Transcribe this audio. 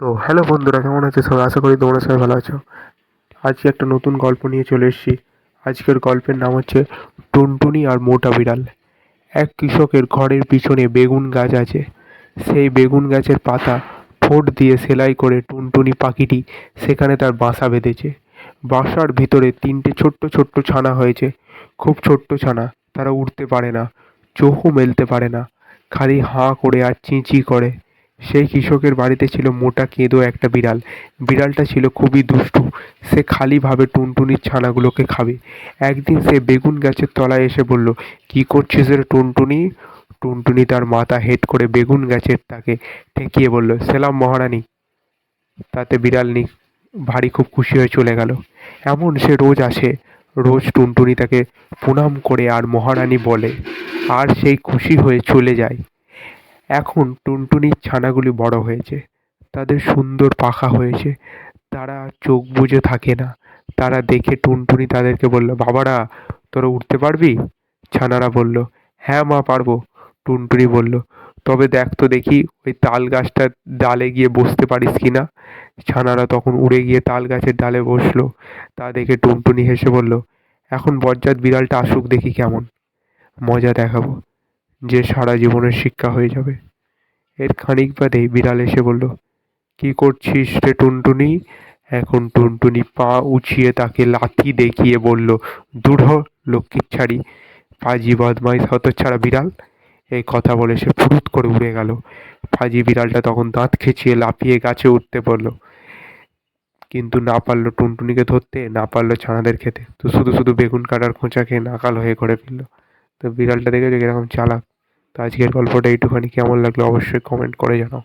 তো হ্যালো বন্ধুরা, কেমন আছো সবাই? আশা করি তোমরা সবাই ভালো আছো। আজকে একটা নতুন গল্প নিয়ে চলে এসেছি। আজকের গল্পের নাম হচ্ছে টুনটুনি আর মোটা বিড়াল। এক কৃষকের ঘরের পিছনে বেগুন গাছ আছে। সেই বেগুন গাছের পাতা ঠোঁট দিয়ে সেলাই করে টুনটুনি পাখিটি সেখানে তার বাসা বেঁধেছে। বাসার ভিতরে তিনটে ছোট্ট ছোট্ট ছানা হয়েছে। খুব ছোট্ট ছানা, তারা উঠতে পারে না, চোখও মেলতে পারে না। খালি হাঁ করে আর চিঁচি করে। সেই কৃষকের বাড়িতে ছিল মোটা কেঁদো একটা বিড়াল। বিড়ালটা ছিল খুবই দুষ্টু। সে খালিভাবে টুনটুনির ছানাগুলোকে খাবে। একদিন সে বেগুন গাছের তলায় এসে বলল, কি করছিস রে টুনটুনি? টুনটুনি তার মাথা হেট করে বেগুন গাছের তাকে ঠেকিয়ে বলল, সেলাম মহারানী। তাতে বিড়াল নি ভারী খুব খুশি হয়ে চলে গেল। এমন সে রোজ আসে। রোজ টুনটুনি তাকে প্রণাম করে আর মহারানী বলে, আর সেই খুশি হয়ে চলে যায়। এখন টুনটুনির ছানাগুলি বড় হয়েছে। তাদের সুন্দর পাখা হয়েছে। তারা চোখ বুজে থাকে না। তারা দেখে টুনটুনি তাদেরকে বলল, বাবারা, তোরা উঠতে পারবি? ছানারা বলল হ্যাঁ মা, পারব। টুনটুনি বলল, তবে দেখ তো দেখি, ওই তাল গাছটার ডালে গিয়ে বসতে পারিস কি না? ছানারা তখন উড়ে গিয়ে তাল গাছের ডালে বসল। তা দেখে টুনটুনি হেসে বলল, এখন বজ্জাত বিড়ালটা আসুক দেখি কেমন। মজা দেখাবো। যে সারা জীবনের শিক্ষা হয়ে যাবে। এর খানিক বাদেই বিড়াল এসে বলল, কি করছিস রে টুনটুনি? এখন টুনটুনি পা উঁচিয়ে তাকে লাথি দেখিয়ে বলল হ লক্ষ্মীর ছাড়ি, ফাজি বদমাইশ হতচ্ছাড়া বিড়াল। এই কথা বলে সে ফুরুত করে উড়ে গেল। ফাজি বিড়ালটা তখন দাঁত খেঁচিয়ে লাফিয়ে গাছে উঠতে পড়ল কিন্তু না পারল টুনটুনিকে ধরতে, না পারল ছানাদের খেতে। তো শুধু শুধু বেগুন কাটার খোঁচা খেয়ে নাকাল হয়ে ঘরে ফিরলো তো বিড়ালটা দেখে যে এরকম চালাক। তো আজকের গল্পটা এইটুখানি। কেমন লাগল অবশ্যই কমেন্ট করে জানাও।